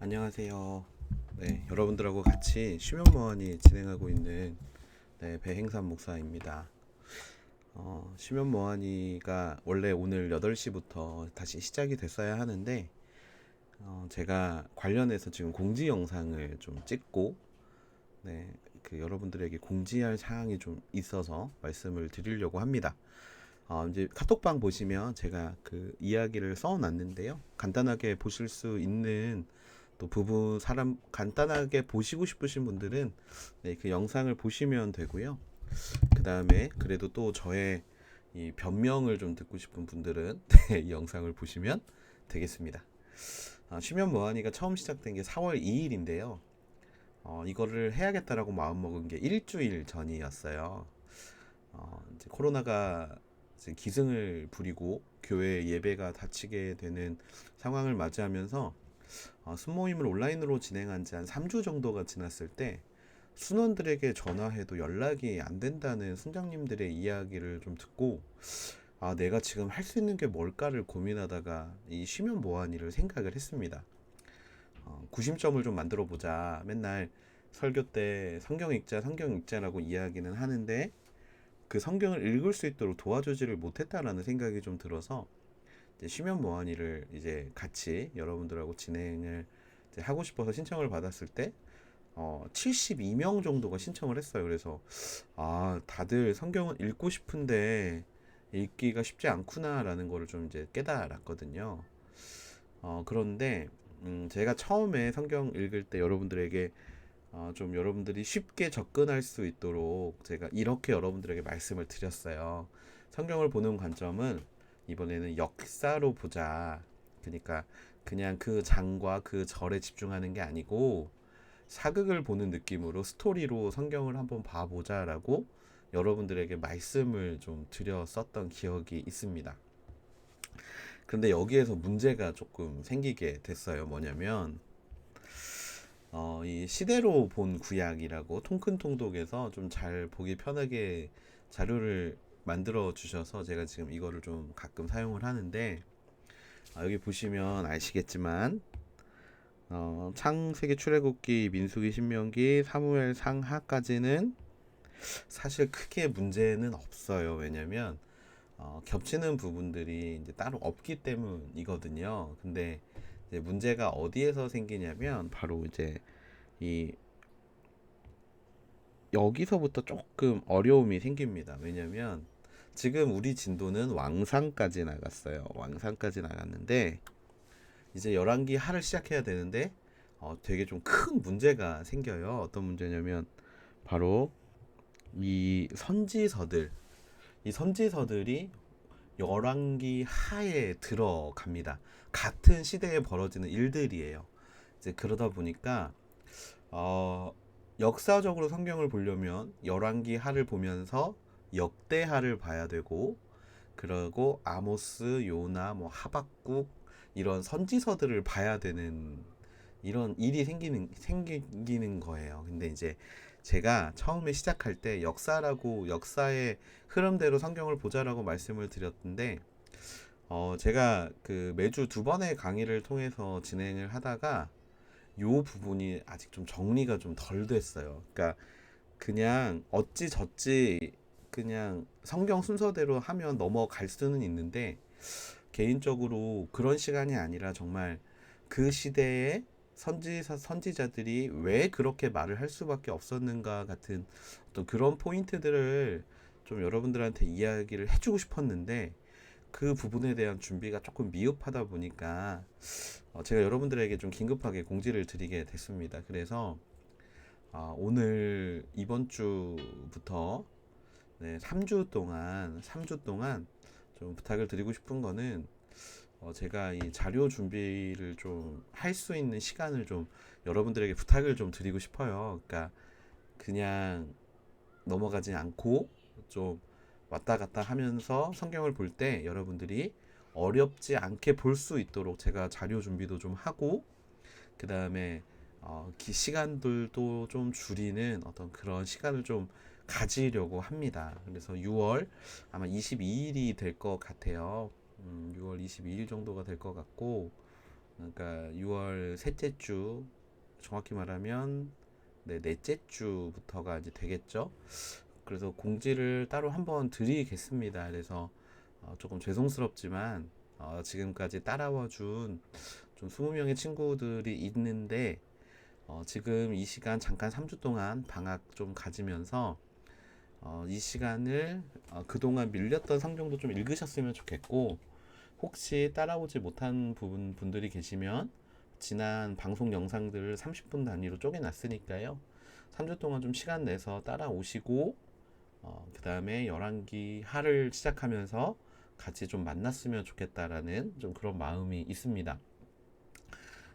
안녕하세요. 네, 여러분들하고 같이 쉬면모한이 진행하고 있는 네, 배행삼 목사입니다. 어, 쉬면모한이가 원래 오늘 8시부터 다시 시작이 됐어야 하는데 어, 제가 관련해서 지금 공지 영상을 좀 찍고 네, 그 여러분들에게 공지할 사항이 좀 있어서 말씀을 드리려고 합니다. 어, 이제 카톡방 보시면 제가 그 이야기를 써놨는데요. 간단하게 보실 수 있는 또 부부 사람 간단하게 보시고 싶으신 분들은 네, 그 영상을 보시면 되고요. 그 다음에 그래도 또 저의 이 변명을 좀 듣고 싶은 분들은 네, 이 영상을 보시면 되겠습니다. 아, 쉬면 뭐하니가 처음 시작된 게 4월 2일인데요. 어, 이거를 해야겠다라고 마음먹은 게 일주일 전이었어요. 어, 이제 코로나가 이제 기승을 부리고 교회 예배가 닫히게 되는 상황을 맞이하면서 어, 순모임을 온라인으로 진행한 지 한 3주 정도가 지났을 때 순원들에게 전화해도 연락이 안 된다는 순장님들의 이야기를 좀 듣고 아, 내가 지금 할 수 있는 게 뭘까를 고민하다가 이 쉬면 뭐하니를 생각을 했습니다. 어, 구심점을 좀 만들어 보자. 맨날 설교 때 성경 읽자, 성경 읽자라고 이야기는 하는데 그 성경을 읽을 수 있도록 도와주지를 못했다라는 생각이 좀 들어서 쉬면 뭐하니를 이제 같이 여러분들하고 진행을 하고 싶어서 신청을 받았을 때 어, 72명 정도가 신청을 했어요. 그래서 아, 다들 성경을 읽고 싶은데 읽기가 쉽지 않구나라는 거를 좀 이제 깨달았거든요. 어, 그런데 음, 제가 처음에 성경 읽을 때 여러분들에게 어, 좀 여러분들이 쉽게 접근할 수 있도록 제가 이렇게 여러분들에게 말씀을 드렸어요. 성경을 보는 관점은 이번에는 역사로 보자. 그러니까 그냥 그 장과 그 절에 집중하는 게 아니고 사극을 보는 느낌으로 스토리로 성경을 한번 봐보자라고 여러분들에게 말씀을 좀 드렸었던 기억이 있습니다. 그런데 여기에서 문제가 조금 생기게 됐어요. 뭐냐면 어, 이 시대로 본 구약이라고 통큰 통독에서 좀 잘 보기 편하게 자료를 만들어 주셔서 제가 지금 이거를 좀 가끔 사용을 하는데 아, 여기 보시면 아시겠지만 어, 창세기 출애굽기 민수기 신명기 사무엘 상하까지는 사실 크게 문제는 없어요. 왜냐면 어, 겹치는 부분들이 이제 따로 없기 때문이거든요. 근데 문제가 어디에서 생기냐면 바로 이제 이 여기서부터 조금 어려움이 생깁니다. 왜냐면 지금 우리 진도는 왕상까지 나갔어요. 왕상까지 나갔는데 이제 열왕기 하를 시작해야 되는데 어, 되게 좀 큰 문제가 생겨요. 어떤 문제냐면 바로 이 선지서들 이 선지서들이 열왕기 하에 들어갑니다. 같은 시대에 벌어지는 일들이에요. 이제 그러다 보니까 어, 역사적으로 성경을 보려면 열왕기 하를 보면서 역대하를 봐야 되고 그리고 아모스, 요나, 뭐 하박국 이런 선지서들을 봐야 되는 이런 일이 생기는 생기는 거예요. 근데 이제 제가 처음에 시작할 때 역사라고 역사의 흐름대로 성경을 보자라고 말씀을 드렸는데 어 제가 그 매주 두 번의 강의를 통해서 진행을 하다가 요 부분이 아직 좀 정리가 좀 덜 됐어요. 그러니까 그냥 어찌 저찌 그냥 성경 순서대로 하면 넘어갈 수는 있는데 개인적으로 그런 시간이 아니라 정말 그 시대에 선지사 선지자들이 왜 그렇게 말을 할 수밖에 없었는가 같은 어떤 그런 포인트들을 좀 여러분들한테 이야기를 해주고 싶었는데 그 부분에 대한 준비가 조금 미흡하다 보니까 어, 제가 여러분들에게 좀 긴급하게 공지를 드리게 됐습니다. 그래서 아, 오늘 이번 주부터 네, 3주 동안 3주 동안 좀 부탁을 드리고 싶은 거는 어, 제가 이 자료 준비를 좀 할 수 있는 시간을 좀 여러분들에게 부탁을 좀 드리고 싶어요. 그러니까 그냥 넘어가지 않고 좀 왔다 갔다 하면서 성경을 볼 때 여러분들이 어렵지 않게 볼 수 있도록 제가 자료 준비도 좀 하고 그 다음에 어, 기 시간들도 좀 줄이는 어떤 그런 시간을 좀 가지려고 합니다. 그래서 6월 아마 22일이 될 것 같아요. 음, 6월 22일 정도가 될 것 같고 그러니까 6월 셋째 주 정확히 말하면 네, 넷째 주부터가 이제 되겠죠. 그래서 공지를 따로 한번 드리겠습니다. 그래서 어, 조금 죄송스럽지만 어, 지금까지 따라와 준 좀 20명의 친구들이 있는데 어, 지금 이 시간 잠깐 3주 동안 방학 좀 가지면서 어, 이 시간을 어, 그동안 밀렸던 상정도 좀 읽으셨으면 좋겠고 혹시 따라오지 못한 부분 분들이 계시면 지난 방송 영상들을 30분 단위로 쪼개놨으니까요. 3주 동안 좀 시간 내서 따라오시고 어, 그 다음에 11기 하를 시작하면서 같이 좀 만났으면 좋겠다라는 좀 그런 마음이 있습니다.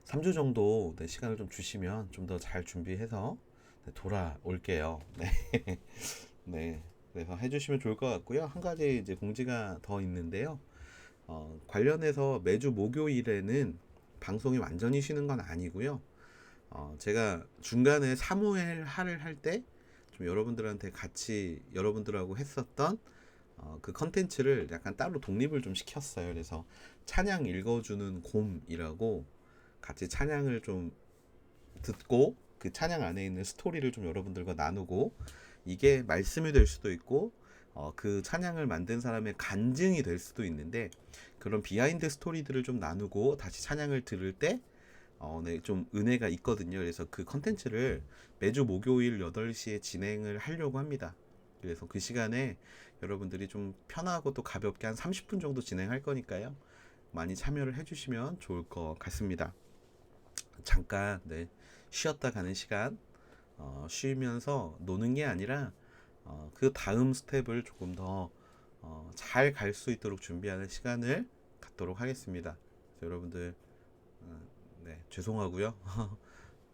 3주 정도 네, 시간을 좀 주시면 좀 더 잘 준비해서 네, 돌아올게요. 네. 네. 그래서 해주시면 좋을 것 같고요. 한 가지 이제 공지가 더 있는데요. 어, 관련해서 매주 목요일에는 방송이 완전히 쉬는 건 아니고요. 어, 제가 중간에 사무엘 하를 할때 좀 여러분들한테 같이 여러분들하고 했었던 어, 그 컨텐츠를 약간 따로 독립을 좀 시켰어요. 그래서 찬양 읽어주는 곰이라고 같이 찬양을 좀 듣고 그 찬양 안에 있는 스토리를 좀 여러분들과 나누고 이게 말씀이 될 수도 있고 어, 그 찬양을 만든 사람의 간증이 될 수도 있는데 그런 비하인드 스토리들을 좀 나누고 다시 찬양을 들을 때 어, 네, 좀 은혜가 있거든요. 그래서 그 컨텐츠를 매주 목요일 8시에 진행을 하려고 합니다. 그래서 그 시간에 여러분들이 좀 편하고 또 가볍게 한 30분 정도 진행할 거니까요. 많이 참여를 해주시면 좋을 것 같습니다. 잠깐 네, 쉬었다 가는 시간 어, 쉬면서 노는 게 아니라 어, 그 다음 스텝을 조금 더 잘 갈수 있도록 준비하는 시간을 갖도록 하겠습니다. 여러분들 어, 네, 죄송하고요.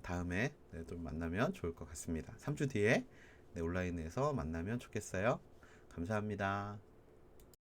다음에 네, 또 만나면 좋을 것 같습니다. 3주 뒤에 네, 온라인에서 만나면 좋겠어요. 감사합니다.